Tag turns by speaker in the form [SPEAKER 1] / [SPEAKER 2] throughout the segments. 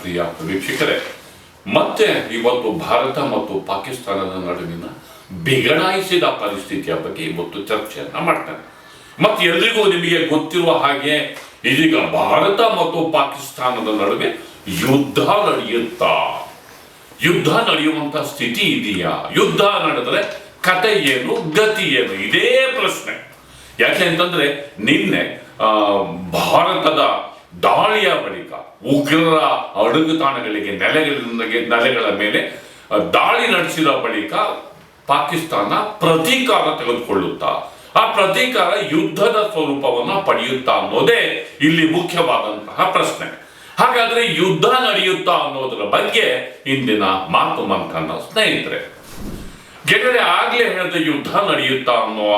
[SPEAKER 1] ಪ್ರಿಯ ವೀಕ್ಷಕರೇ. ಮತ್ತೆ ಇವತ್ತು ಭಾರತ ಮತ್ತು ಪಾಕಿಸ್ತಾನದ ನಡುವಿನ ಬಿಗಡಾಯಿಸಿದ ಪರಿಸ್ಥಿತಿಯ ಬಗ್ಗೆ ಇವತ್ತು ಚರ್ಚೆಯನ್ನ ಮಾಡ್ತಾರೆ ಮತ್ತೆ ಎಲ್ರಿಗೂ ನಿಮಗೆ ಗೊತ್ತಿರುವ ಹಾಗೆ, ಇದೀಗ ಭಾರತ ಮತ್ತು ಪಾಕಿಸ್ತಾನದ ನಡುವೆ ಯುದ್ಧ ನಡೆಯುತ್ತಾ? ಯುದ್ಧ ನಡೆಯುವಂತ ಸ್ಥಿತಿ ಇದೆಯಾ? ಯುದ್ಧ ನಡೆದರೆ ಕತೆ ಏನು, ಗತಿ ಏನು? ಇದೇ ಪ್ರಶ್ನೆ. ಯಾಕೆ ಅಂತಂದ್ರೆ ನಿನ್ನೆ ಭಾರತದ ದಾಳಿಯ ಬಳಿಕ ಉಗ್ರರ ಅಡುಗುತಾಣಗಳಿಗೆ ನೆಲೆಗಳಿಂದ ನೆಲೆಗಳ ಮೇಲೆ ದಾಳಿ ನಡೆಸಿದ ಬಳಿಕ ಪಾಕಿಸ್ತಾನ ಪ್ರತೀಕಾರ ತೆಗೆದುಕೊಳ್ಳುತ್ತಾ, ಆ ಪ್ರತೀಕಾರ ಯುದ್ಧದ ಸ್ವರೂಪವನ್ನ ಪಡೆಯುತ್ತಾ ಅನ್ನೋದೇ ಇಲ್ಲಿ ಮುಖ್ಯವಾದಂತಹ ಪ್ರಶ್ನೆ. ಹಾಗಾದ್ರೆ ಯುದ್ಧ ನಡೆಯುತ್ತಾ ಅನ್ನೋದರ ಬಗ್ಗೆ ಇಂದಿನ ಮಾತು ಮಂಥನ ಸ್ನೇಹಿತರೆ, ಗೆಳೆಯರೆ, ಆಗ್ಲೇ ಹೇಳಿದ ಯುದ್ಧ ನಡೆಯುತ್ತಾ ಅನ್ನೋ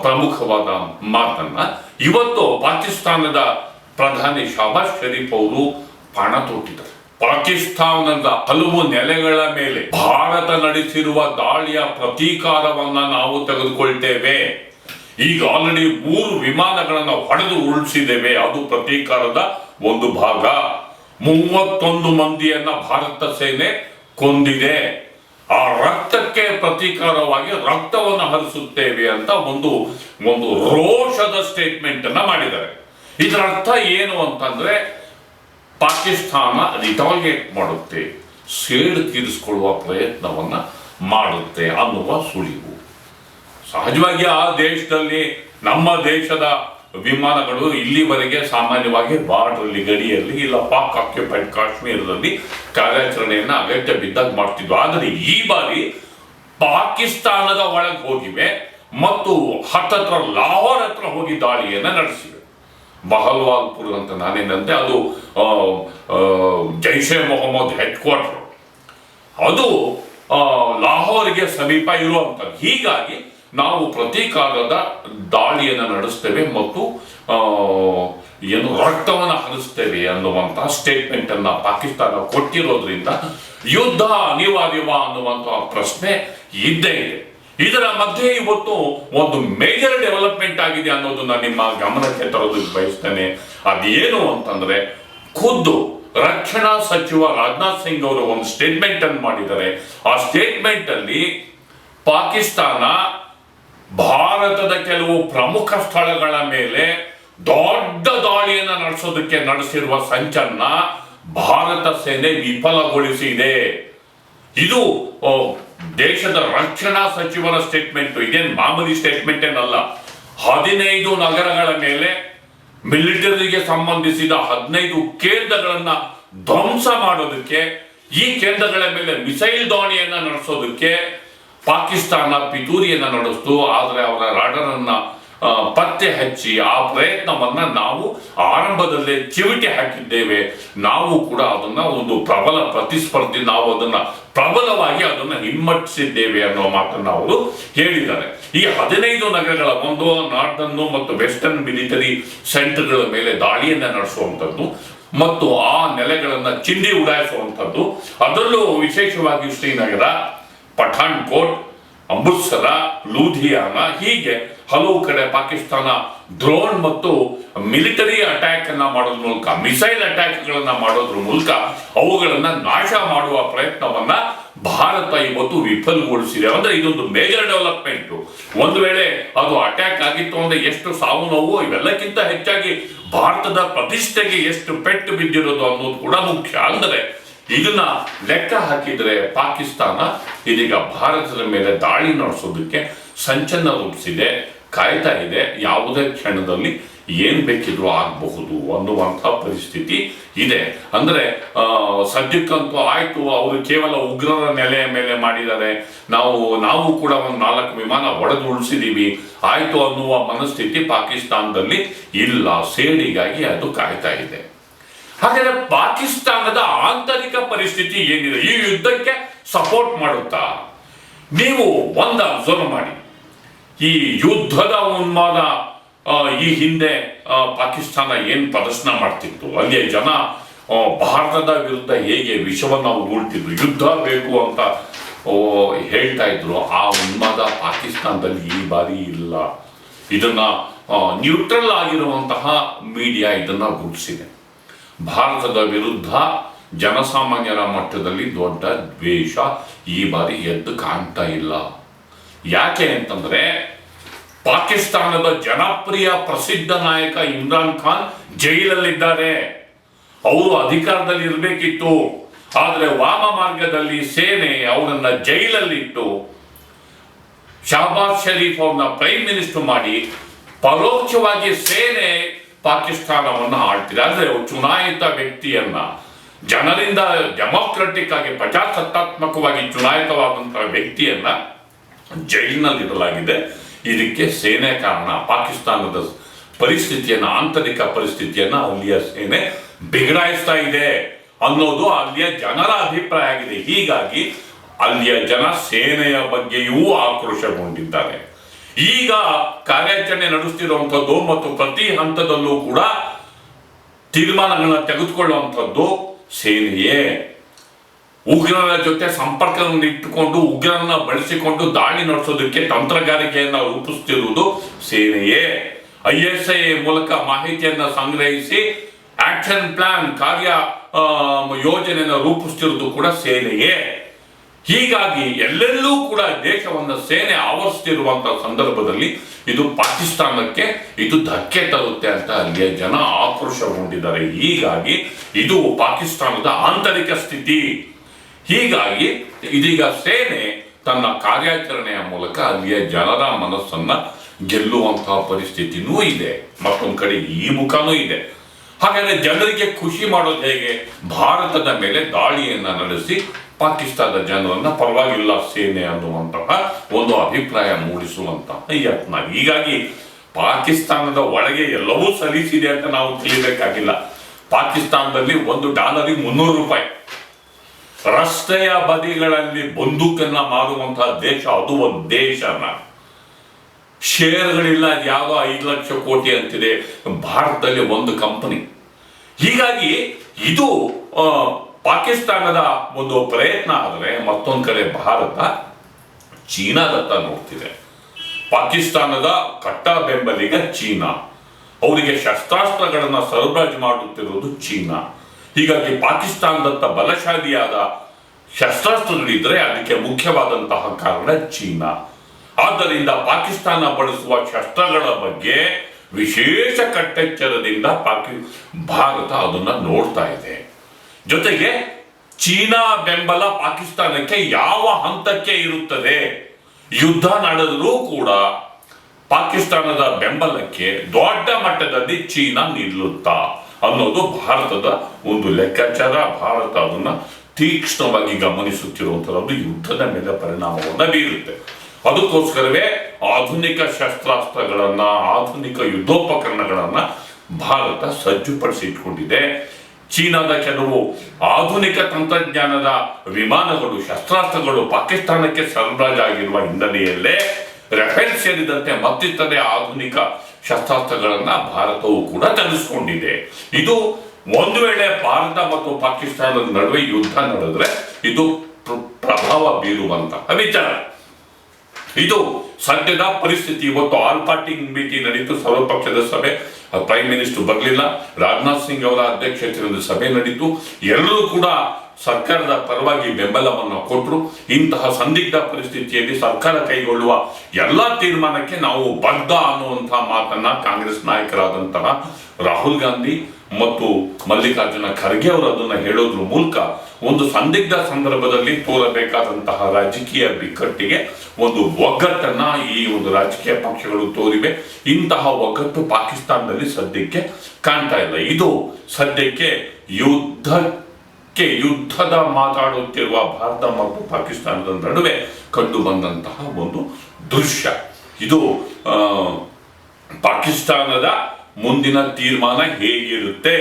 [SPEAKER 1] ಪ್ರಮುಖವಾದ ಮಾತನ್ನ ಇವತ್ತು ಪಾಕಿಸ್ತಾನದ ಪ್ರಧಾನಿ ಶಹಬಾಜ್ ಶರೀಫ್ ಅವರು ಪಣ ತೊಟ್ಟಿದ್ದಾರೆ. ಪಾಕಿಸ್ತಾನದ ಹಲವು ನೆಲೆಗಳ ಮೇಲೆ ಭಾರತ ನಡೆಸಿರುವ ದಾಳಿಯ ಪ್ರತೀಕಾರವನ್ನ ನಾವು ತೆಗೆದುಕೊಳ್ತೇವೆ. ಈಗ ಆಲ್ರೆಡಿ ಮೂರು ವಿಮಾನಗಳನ್ನು ಹೊಡೆದು ಉರುಳಿಸಿದ್ದೇವೆ. ಅದು ಪ್ರತೀಕಾರದ ಒಂದು ಭಾಗ. ಮೂವತ್ತೊಂದು ಮಂದಿಯನ್ನ ಭಾರತ ಸೇನೆ ಕೊಂದಿದೆ. ಆ ರಕ್ತಕ್ಕೆ ಪ್ರತೀಕಾರವಾಗಿ ರಕ್ತವನ್ನು ಹರಿಸುತ್ತೇವೆ ಅಂತ ಒಂದು ಒಂದು ರೋಷದ ಸ್ಟೇಟ್ಮೆಂಟ್ ಅನ್ನ ಮಾಡಿದ್ದಾರೆ. ಇದರ ಅರ್ಥ ಏನು ಅಂತಂದ್ರೆ ಪಾಕಿಸ್ತಾನ ರಿಟಾಲಿಯೇಟ್ ಮಾಡುತ್ತೆ, ಸೇಡು ತೀರಿಸಿಕೊಳ್ಳುವ ಪ್ರಯತ್ನವನ್ನ ಮಾಡುತ್ತೆ ಅನ್ನುವ ಸುಳಿವು. ಸಹಜವಾಗಿ ಆ ದೇಶದಲ್ಲಿ ನಮ್ಮ ದೇಶದ ವಿಮಾನಗಳು ಇಲ್ಲಿವರೆಗೆ ಸಾಮಾನ್ಯವಾಗಿ ಬಾರ್ಡ್ರಲ್ಲಿ, ಗಡಿಯಲ್ಲಿ ಇಲ್ಲ, ಪಾಕ್ ಆಕ್ಯುಪೈಡ್ ಕಾಶ್ಮೀರದಲ್ಲಿ ಕಾರ್ಯಾಚರಣೆಯನ್ನು ಅಗತ್ಯ ಬಿದ್ದಾಗ ಮಾಡ್ತಿದ್ವು. ಆದರೆ ಈ ಬಾರಿ ಪಾಕಿಸ್ತಾನದ ಒಳಗೆ ಹೋಗಿವೆ ಮತ್ತು ಹತ್ತತ್ರ ಲಾಹೋರ್ ಹತ್ರ ಹೋಗಿ ದಾಳಿಯನ್ನು ನಡೆಸಿವೆ. ಬಹಲ್ವಾಲ್ಪುರ್ ಅಂತ ನಾನೇನಂತೆ ಅದು ಜೈಷೆ ಮೊಹಮ್ಮದ್ ಹೆಡ್ ಕ್ವಾರ್ಟರ್ ಅದು ಲಾಹೋರ್ಗೆ ಸಮೀಪ ಇರುವಂಥದ್ದು. ಹೀಗಾಗಿ ನಾವು ಪ್ರತೀಕಾರದ ದಾಳಿಯನ್ನು ನಡೆಸ್ತೇವೆ ಮತ್ತು ಏನು ರಕ್ತವನ್ನು ಹರಿಸ್ತೇವೆ ಅನ್ನುವಂತಹ ಸ್ಟೇಟ್ಮೆಂಟ್ ಅನ್ನ ಪಾಕಿಸ್ತಾನ ಕೊಟ್ಟಿರೋದ್ರಿಂದ ಯುದ್ಧ ಅನಿವಾರ್ಯವಾ ಅನ್ನುವಂತಹ ಪ್ರಶ್ನೆ ಇದ್ದೇ ಇದೆ. ಇದರ ಮಧ್ಯೆ ಇವತ್ತು ಒಂದು ಮೇಜರ್ ಡೆವಲಪ್ಮೆಂಟ್ ಆಗಿದೆ ಅನ್ನೋದನ್ನ ನಿಮ್ಮ ಗಮನಕ್ಕೆ ತರೋದು ಬಯಸ್ತೇನೆ. ಅದೇನು ಅಂತಂದ್ರೆ, ಖುದ್ದು ರಕ್ಷಣಾ ಸಚಿವ ರಾಜನಾಥ್ ಸಿಂಗ್ ಅವರು ಒಂದು ಸ್ಟೇಟ್ಮೆಂಟ್ ಅನ್ನು ಮಾಡಿದ್ದಾರೆ. ಆ ಸ್ಟೇಟ್ಮೆಂಟ್ ಅಲ್ಲಿ ಪಾಕಿಸ್ತಾನ, ಭಾರತದ ಕೆಲವು ಪ್ರಮುಖ ಸ್ಥಳಗಳ ಮೇಲೆ ದೊಡ್ಡ ದಾಳಿಯನ್ನ ನಡೆಸೋದಕ್ಕೆ ನಡೆಸಿರುವ ಸಂಚನ್ನ ಭಾರತ ಸೇನೆ ವಿಫಲಗೊಳಿಸಿದೆ. ಇದು ದೇಶದ ರಕ್ಷಣಾ ಸಚಿವರ ಸ್ಟೇಟ್ಮೆಂಟ್ ಇದೇನು ಮಾಮೂಲಿ ಸ್ಟೇಟ್ಮೆಂಟ್ ಏನಲ್ಲ. ಹದಿನೈದು ನಗರಗಳ ಮೇಲೆ ಮಿಲಿಟರಿಗೆ ಸಂಬಂಧಿಸಿದ ಹದಿನೈದು ಕೇಂದ್ರಗಳನ್ನ ಧ್ವಂಸ ಮಾಡೋದಕ್ಕೆ, ಈ ಕೇಂದ್ರಗಳ ಮೇಲೆ ಮಿಸೈಲ್ ದಾಳಿಯನ್ನ ನಡೆಸೋದಕ್ಕೆ ಪಾಕಿಸ್ತಾನ ಪಿತೂರಿಯನ್ನ ನಡೆಸ್ತು. ಆದರೆ ಅವರ ರಾಡರ್ ಪತ್ತೆ ಹಚ್ಚಿ ಆ ಪ್ರಯತ್ನವನ್ನ ನಾವು ಆರಂಭದಲ್ಲೇ ಚಿವಿಟಿ ಹಾಕಿದ್ದೇವೆ. ನಾವು ಕೂಡ ಅದನ್ನ ಒಂದು ಪ್ರಬಲ ಪ್ರತಿಸ್ಪರ್ಧಿ, ನಾವು ಅದನ್ನ ಪ್ರಬಲವಾಗಿ ಅದನ್ನ ಹಿಮ್ಮಟ್ಟಿಸಿದ್ದೇವೆ ಅನ್ನೋ ಮಾತನ್ನ ಅವರು ಹೇಳಿದ್ದಾರೆ. ಈ ಹದಿನೈದು ನಗರಗಳ ಒಂದು ನಾರ್ದನ್ ಮತ್ತು ವೆಸ್ಟರ್ನ್ ಮಿಲಿಟರಿ ಸೆಂಟರ್ಗಳ ಮೇಲೆ ದಾಳಿಯನ್ನ ನಡೆಸುವಂಥದ್ದು ಮತ್ತು ಆ ನೆಲೆಗಳನ್ನ ಚಿಂದಿ ಉಡಾಯಿಸುವಂಥದ್ದು. ಅದರಲ್ಲೂ ವಿಶೇಷವಾಗಿ ಶ್ರೀನಗರ, ಪಠಾಣ್ಕೋಟ್, ಅಮೃತ್ಸರ, ಲೂಧಿಯಾನ ಹೀಗೆ ಹಲವು ಕಡೆ ಪಾಕಿಸ್ತಾನ ಡ್ರೋನ್ ಮತ್ತು ಮಿಲಿಟರಿ ಅಟ್ಯಾಕ್ ಅನ್ನ ಮಾಡೋದ್ರ ಮೂಲಕ ಮಿಸೈಲ್ ಅಟ್ಯಾಕ್ ಗಳನ್ನ ಮಾಡೋದ್ರ ಮೂಲಕ ಅವುಗಳನ್ನ ನಾಶ ಮಾಡುವ ಪ್ರಯತ್ನವನ್ನ ಭಾರತ ಇವತ್ತು ವಿಫಲಗೊಳಿಸಿದೆ. ಅಂದ್ರೆ ಇದೊಂದು ಮೇಜರ್ ಡೆವಲಪ್ಮೆಂಟ್ ಒಂದು ವೇಳೆ ಅದು ಅಟ್ಯಾಕ್ ಆಗಿತ್ತು ಅಂದ್ರೆ ಎಷ್ಟು ಸಾವು ನೋವು, ಇವೆಲ್ಲಕ್ಕಿಂತ ಹೆಚ್ಚಾಗಿ ಭಾರತದ ಪ್ರತಿಷ್ಠೆಗೆ ಎಷ್ಟು ಪೆಟ್ಟು ಬಿದ್ದಿರೋದು ಅನ್ನೋದು ಕೂಡ ಮುಖ್ಯ. ಅಂದ್ರೆ ಇದನ್ನ ಲೆಕ್ಕ ಹಾಕಿದ್ರೆ ಪಾಕಿಸ್ತಾನ ಇದೀಗ ಭಾರತದ ಮೇಲೆ ದಾಳಿ ನಡೆಸೋದಕ್ಕೆ ಸಂಚನ್ನ ರೂಪಿಸಿದೆ. ಕಾಯ್ತಾ ಇದೆ. ಯಾವುದೇ ಕ್ಷಣದಲ್ಲಿ ಏನ್ ಬೇಕಿದ್ರು ಆಗಬಹುದು ಅನ್ನುವಂಥ ಪರಿಸ್ಥಿತಿ ಇದೆ. ಅಂದ್ರೆ ಸದ್ಯಕ್ಕಂತೂ ಆಯ್ತು, ಅವರು ಕೇವಲ ಉಗ್ರರ ನೆಲೆಯ ಮೇಲೆ ಮಾಡಿದ್ದಾರೆ. ನಾವು ನಾವು ಕೂಡ ಒಂದು ನಾಲ್ಕು ವಿಮಾನ ಒಡೆದು ಉಳಿಸಿದೀವಿ ಆಯ್ತು ಅನ್ನುವ ಮನಸ್ಥಿತಿ ಪಾಕಿಸ್ತಾನದಲ್ಲಿ ಇಲ್ಲ. ಸೇಡಿಗಾಗಿ ಅದು ಕಾಯ್ತಾ ಇದೆ. ಹಾಗಾದ್ರೆ ಪಾಕಿಸ್ತಾನದ ಆಂತರಿಕ ಪರಿಸ್ಥಿತಿ ಏನಿದೆ? ಈ ಯುದ್ಧಕ್ಕೆ ಸಪೋರ್ಟ್ ಮಾಡುತ್ತಾ? ನೀವು ಒಂದು ಅಬ್ಸರ್ವ್ ಮಾಡಿ. ಈ ಯುದ್ಧದ ಉನ್ಮಾದ ಈ ಹಿಂದೆ ಪಾಕಿಸ್ತಾನ ಏನು ಪ್ರದರ್ಶನ ಮಾಡ್ತಿತ್ತು? ಅಲ್ಲಿಯ ಜನ ಭಾರತದ ವಿರುದ್ಧ ಹೇಗೆ ವಿಷವನ್ನು ಉಗುಳ್ತಿದ್ರು? ಯುದ್ಧ ಬೇಕು ಅಂತ ಹೇಳ್ತಾ ಇದ್ರು. ಆ ಉನ್ಮಾದ ಪಾಕಿಸ್ತಾನದಲ್ಲಿ ಈ ಬಾರಿ ಇಲ್ಲ. ಇದನ್ನ ನ್ಯೂಟ್ರಲ್ ಆಗಿರುವಂತಹ ಮೀಡಿಯಾ ಇದನ್ನ ಗುರುತಿಸಿದೆ. ಭಾರತದ ವಿರುದ್ಧ ಜನಸಾಮಾನ್ಯರ ಮಟ್ಟದಲ್ಲಿ ದೊಡ್ಡ ದ್ವೇಷ ಈ ಬಾರಿ ಎದ್ದು ಕಾಣ್ತಾ ಇಲ್ಲ. ಯಾಕೆ ಅಂತಂದ್ರೆ ಪಾಕಿಸ್ತಾನದ ಜನಪ್ರಿಯ ಪ್ರಸಿದ್ಧ ನಾಯಕ ಇಮ್ರಾನ್ ಖಾನ್ ಜೈಲಲ್ಲಿದ್ದಾರೆ. ಅವರು ಅಧಿಕಾರದಲ್ಲಿ ಇರಬೇಕಿತ್ತು. ಆದರೆ ವಾಮ ಮಾರ್ಗದಲ್ಲಿ ಸೇನೆ ಅವರನ್ನ ಜೈಲಲ್ಲಿಟ್ಟು ಶಹಬಾಜ್ ಶರೀಫ್ ಅವ್ರನ್ನ ಪ್ರೈಮ್ ಮಿನಿಸ್ಟರ್ ಮಾಡಿ ಪರೋಕ್ಷವಾಗಿ ಸೇನೆ ಪಾಕಿಸ್ತಾನವನ್ನು ಆಳ್ತಿದೆ. ಅಂದ್ರೆ ಚುನಾಯಿತ ವ್ಯಕ್ತಿಯನ್ನ ಜನರಿಂದ ಡೆಮೋಕ್ರೆಟಿಕ್ ಆಗಿ ಪ್ರಜಾಸತ್ತಾತ್ಮಕವಾಗಿ ಚುನಾಯಿತವಾದಂತಹ ವ್ಯಕ್ತಿಯನ್ನ ಜೈಲಿನಲ್ಲಿಡಲಾಗಿದೆ. ಇದಕ್ಕೆ ಸೇನೆ ಕಾರಣ ಪಾಕಿಸ್ತಾನದ ಪರಿಸ್ಥಿತಿಯನ್ನು, ಆಂತರಿಕ ಪರಿಸ್ಥಿತಿಯನ್ನು ಅಲ್ಲಿಯ ಸೇನೆ ಬಿಗಡಾಯಿಸ್ತಾ ಇದೆ ಅನ್ನೋದು ಅಲ್ಲಿಯ ಜನರ ಅಭಿಪ್ರಾಯ ಆಗಿದೆ. ಹೀಗಾಗಿ ಅಲ್ಲಿಯ ಜನ ಸೇನೆಯ ಬಗ್ಗೆಯೂ ಆಕ್ರೋಶಗೊಂಡಿದ್ದಾರೆ. ಈಗ ಕಾರ್ಯಾಚರಣೆ ನಡೆಸ್ತಿರುವಂಥದ್ದು ಮತ್ತು ಪ್ರತಿ ಹಂತದಲ್ಲೂ ಕೂಡ ತೀರ್ಮಾನಗಳನ್ನ ತೆಗೆದುಕೊಳ್ಳುವಂಥದ್ದು ಸೇನೆಯೇ. ಉಗ್ರರ ಜೊತೆ ಸಂಪರ್ಕವನ್ನು ಇಟ್ಟುಕೊಂಡು ಉಗ್ರರನ್ನ ಬಳಸಿಕೊಂಡು ದಾಳಿ ನಡೆಸೋದಕ್ಕೆ ತಂತ್ರಗಾರಿಕೆಯನ್ನ ರೂಪಿಸುತ್ತಿರುವುದು ಸೇನೆಯೇ. ಐಎಸ್ಐ ಮೂಲಕ ಮಾಹಿತಿಯನ್ನ ಸಂಗ್ರಹಿಸಿ ಆಕ್ಷನ್ ಪ್ಲಾನ್ ಕಾರ್ಯ ಯೋಜನೆಯನ್ನ ರೂಪಿಸುತ್ತಿರುವುದು ಕೂಡ ಸೇನೆಯೇ. ಹೀಗಾಗಿ ಎಲ್ಲೆಲ್ಲೂ ಕೂಡ ದೇಶವನ್ನು ಸೇನೆ ಆವರಿಸುತ್ತಿರುವಂತಹ ಸಂದರ್ಭದಲ್ಲಿ ಇದು ಪಾಕಿಸ್ತಾನಕ್ಕೆ, ಇದು ಧಕ್ಕೆ ತರುತ್ತೆ ಅಂತ ಅಲ್ಲಿಯ ಜನ ಆಕ್ರೋಶಗೊಂಡಿದ್ದಾರೆ. ಹೀಗಾಗಿ ಇದು ಪಾಕಿಸ್ತಾನದ ಆಂತರಿಕ ಸ್ಥಿತಿ. ಹೀಗಾಗಿ ಇದೀಗ ಸೇನೆ ತನ್ನ ಕಾರ್ಯಾಚರಣೆಯ ಮೂಲಕ ಅಲ್ಲಿಯ ಜನರ ಮನಸ್ಸನ್ನ ಗೆಲ್ಲುವಂತಹ ಪರಿಸ್ಥಿತಿನೂ ಇದೆ. ಮತ್ತೊಂದು ಕಡೆ ಈ ಮುಖನೂ ಇದೆ. ಹಾಗಾದ್ರೆ ಜನರಿಗೆ ಖುಷಿ ಮಾಡೋದು ಹೇಗೆ? ಭಾರತದ ಮೇಲೆ ದಾಳಿಯನ್ನ ನಡೆಸಿ ಪಾಕಿಸ್ತಾನದ ಜನರನ್ನ ಪರವಾಗಿಲ್ಲ ಸೇನೆ ಅನ್ನುವಂತಹ ಒಂದು ಅಭಿಪ್ರಾಯ ಮೂಡಿಸುವಂತಹ ಯತ್ನ ಹೀಗಾಗಿ ಪಾಕಿಸ್ತಾನದ ಒಳಗೆ ಎಲ್ಲವೂ ಸಲ್ಲಿಸಿದೆ ಅಂತ ನಾವು ತಿಳಿಬೇಕಾಗಿಲ್ಲ. ಪಾಕಿಸ್ತಾನದಲ್ಲಿ ಒಂದು ಡಾಲರಿಗೆ ಮುನ್ನೂರು ರೂಪಾಯಿ. ರಸ್ತೆಯ ಬದಿಗಳಲ್ಲಿ ಬಂದೂಕನ್ನ ಮಾರುವಂತಹ ದೇಶ ಅದು ಒಂದು ದೇಶನ ಶೇರ್ಗಳಿಲ್ಲ ಯಾವ ಐದು ಲಕ್ಷ ಕೋಟಿ ಅಂತಿದೆ. ಭಾರತದಲ್ಲಿ ಒಂದು ಕಂಪನಿ ಹೀಗಾಗಿ ಇದು ಪಾಕಿಸ್ತಾನದ ಒಂದು ಪ್ರಯತ್ನ ಆದರೆ ಮತ್ತೊಂದು ಕಡೆ ಭಾರತ ಚೀನಾದತ್ತ ನೋಡ್ತಿದೆ. ಪಾಕಿಸ್ತಾನದ ಕಟ್ಟ ಬೆಂಬಲಿಗ ಚೀನಾ. ಅವರಿಗೆ ಶಸ್ತ್ರಾಸ್ತ್ರಗಳನ್ನು ಸರಬರಾಜು ಮಾಡುತ್ತಿರುವುದು ಚೀನಾ. ಹೀಗಾಗಿ ಪಾಕಿಸ್ತಾನದಂಥ ಬಲಶಾಲಿಯಾದ ಶಸ್ತ್ರಾಸ್ತ್ರಗಳಿದ್ರೆ ಅದಕ್ಕೆ ಮುಖ್ಯವಾದಂತಹ ಕಾರಣ ಚೀನಾ. ಆದ್ದರಿಂದ ಪಾಕಿಸ್ತಾನ ಬಳಸುವ ಶಸ್ತ್ರಗಳ ಬಗ್ಗೆ ವಿಶೇಷ ಕಟ್ಟೆಚ್ಚರದಿಂದ ಪಾಕಿ, ಭಾರತ ಅದನ್ನ ನೋಡ್ತಾ ಇದೆ. ಜೊತೆಗೆ ಚೀನಾ ಬೆಂಬಲ ಪಾಕಿಸ್ತಾನಕ್ಕೆ ಯಾವ ಹಂತಕ್ಕೆ ಇರುತ್ತದೆ? ಯುದ್ಧ ನಡೆದರೂ ಕೂಡ ಪಾಕಿಸ್ತಾನದ ಬೆಂಬಲಕ್ಕೆ ದೊಡ್ಡ ಮಟ್ಟದಲ್ಲಿ ಚೀನಾ ನಿಲ್ಲುತ್ತಾ ಅನ್ನೋದು ಭಾರತದ ಒಂದು ಲೆಕ್ಕಾಚಾರ, ಭಾರತ ಅದನ್ನ ತೀಕ್ಷ್ಣವಾಗಿ ಗಮನಿಸುತ್ತಿರುವಂಥದ್ದು ಯುದ್ಧದ ಮೇಲೆ ಪರಿಣಾಮವನ್ನು ಬೀರುತ್ತೆ. ಅದಕ್ಕೋಸ್ಕರವೇ ಆಧುನಿಕ ಶಸ್ತ್ರಾಸ್ತ್ರಗಳನ್ನ, ಆಧುನಿಕ ಯುದ್ಧೋಪಕರಣಗಳನ್ನ ಭಾರತ ಸಜ್ಜುಪಡಿಸಿ ಇಟ್ಕೊಂಡಿದೆ ಚೀನಾದ ಕೆಲವು ಆಧುನಿಕ ತಂತ್ರಜ್ಞಾನದ ವಿಮಾನಗಳು, ಶಸ್ತ್ರಾಸ್ತ್ರಗಳು ಪಾಕಿಸ್ತಾನಕ್ಕೆ ಸರಬರಾಜಾಗಿರುವ ಹಿನ್ನೆಲೆಯಲ್ಲೇ ರಫೇಲ್ ಸೇರಿದಂತೆ ಮತ್ತಿತರೆ ಆಧುನಿಕ ಶಸ್ತ್ರಾಸ್ತ್ರಗಳನ್ನ ಭಾರತವು ಕೂಡ ತರಿಸ್ಕೊಂಡಿದೆ ಇದು ಒಂದು ವೇಳೆ ಭಾರತ ಮತ್ತು ಪಾಕಿಸ್ತಾನದ ನಡುವೆ ಯುದ್ಧ ನಡೆದ್ರೆ ಇದು ಪ್ರಭಾವ ಬೀರುವಂತಹ ವಿಚಾರ. ಇದು ಸದ್ಯದ ಪರಿಸ್ಥಿತಿ. ಇವತ್ತು ಆಲ್ ಪಾರ್ಟಿ ಮೀಟಿಂಗ್ ನಡೀತು. ಸರ್ವಪಕ್ಷದ ಸಭೆ ಪ್ರೈಮ್ ಮಿನಿಸ್ಟರ್ ಬರಲಿಲ್ಲ. ರಾಜನಾಥ್ ಸಿಂಗ್ ಅವರ ಅಧ್ಯಕ್ಷತೆಯಲ್ಲಿ ಸಭೆ ನಡೀತು. ಎಲ್ಲರೂ ಕೂಡ ಸರ್ಕಾರದ ಪರವಾಗಿ ಬೆಂಬಲವನ್ನು ಕೊಟ್ಟರು ಇಂತಹ ಸಂದಿಗ್ಧ ಪರಿಸ್ಥಿತಿಯಲ್ಲಿ ಸರ್ಕಾರ ಕೈಗೊಳ್ಳುವ ಎಲ್ಲ ತೀರ್ಮಾನಕ್ಕೆ ನಾವು ಬದ್ಧ ಅನ್ನುವಂತಹ ಮಾತನ್ನ ಕಾಂಗ್ರೆಸ್ ನಾಯಕರಾದಂತಹ ರಾಹುಲ್ ಗಾಂಧಿ ಮತ್ತು ಮಲ್ಲಿಕಾರ್ಜುನ ಖರ್ಗೆ ಅವರು ಅದನ್ನ ಹೇಳೋದ್ರ ಮೂಲಕ ಒಂದು ಸಂದಿಗ್ಧ ಸಂದರ್ಭದಲ್ಲಿ ತೋರಬೇಕಾದಂತಹ ರಾಜಕೀಯ ಬಿಕ್ಕಟ್ಟಿಗೆ ಒಂದು ಒಗ್ಗಟ್ಟನ್ನ ಈ ಒಂದು ರಾಜಕೀಯ ಪಕ್ಷಗಳು ತೋರಿವೆ. ಇಂತಹ ಒಗ್ಗಟ್ಟು ಪಾಕಿಸ್ತಾನದಲ್ಲಿ ಸದ್ಯಕ್ಕೆ ಕಾಣ್ತಾ ಇಲ್ಲ. ಇದು ಸದ್ಯಕ್ಕೆ ಯುದ್ಧಕ್ಕೆ ಯುದ್ಧದ ಮಾತಾಡುತ್ತಿರುವ ಭಾರತ ಮತ್ತು ಪಾಕಿಸ್ತಾನದ ನಡುವೆ ಕಂಡು ಬಂದಂತಹ ಒಂದು ದೃಶ್ಯ. ಇದು ಪಾಕಿಸ್ತಾನದ ಮುಂದಿನ ತೀರ್ಮಾನ ಹೇಗಿರುತ್ತೆ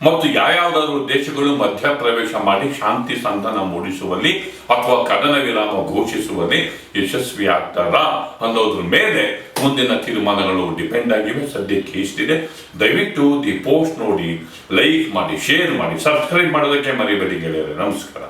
[SPEAKER 1] ಮತ್ತು ಯಾವ್ಯಾವ ದೇಶಗಳು ಮಧ್ಯಪ್ರವೇಶ ಮಾಡಿ ಶಾಂತಿ ಸಂಧಾನ ಮೂಡಿಸುವಲ್ಲಿ ಅಥವಾ ಕದನ ವಿರಾಮ ಘೋಷಿಸುವಲ್ಲಿ ಯಶಸ್ವಿಯಾಗ್ತಾರ ಅನ್ನೋದ್ರ ಮೇಲೆ ಮುಂದಿನ ತೀರ್ಮಾನಗಳು ಡಿಪೆಂಡ್ ಆಗಿವೆ. ಸದ್ಯಕ್ಕೆ ಇಷ್ಟಿದೆ. ದಯವಿಟ್ಟು ದಿ ಪೋಸ್ಟ್ ನೋಡಿ ಲೈಕ್ ಮಾಡಿ ಶೇರ್ ಮಾಡಿ ಸಬ್ಸ್ಕ್ರೈಬ್ ಮಾಡೋದಕ್ಕೆ ಮರಿಬೇಡಿ ಗೆಳೆಯರೆ. ನಮಸ್ಕಾರ.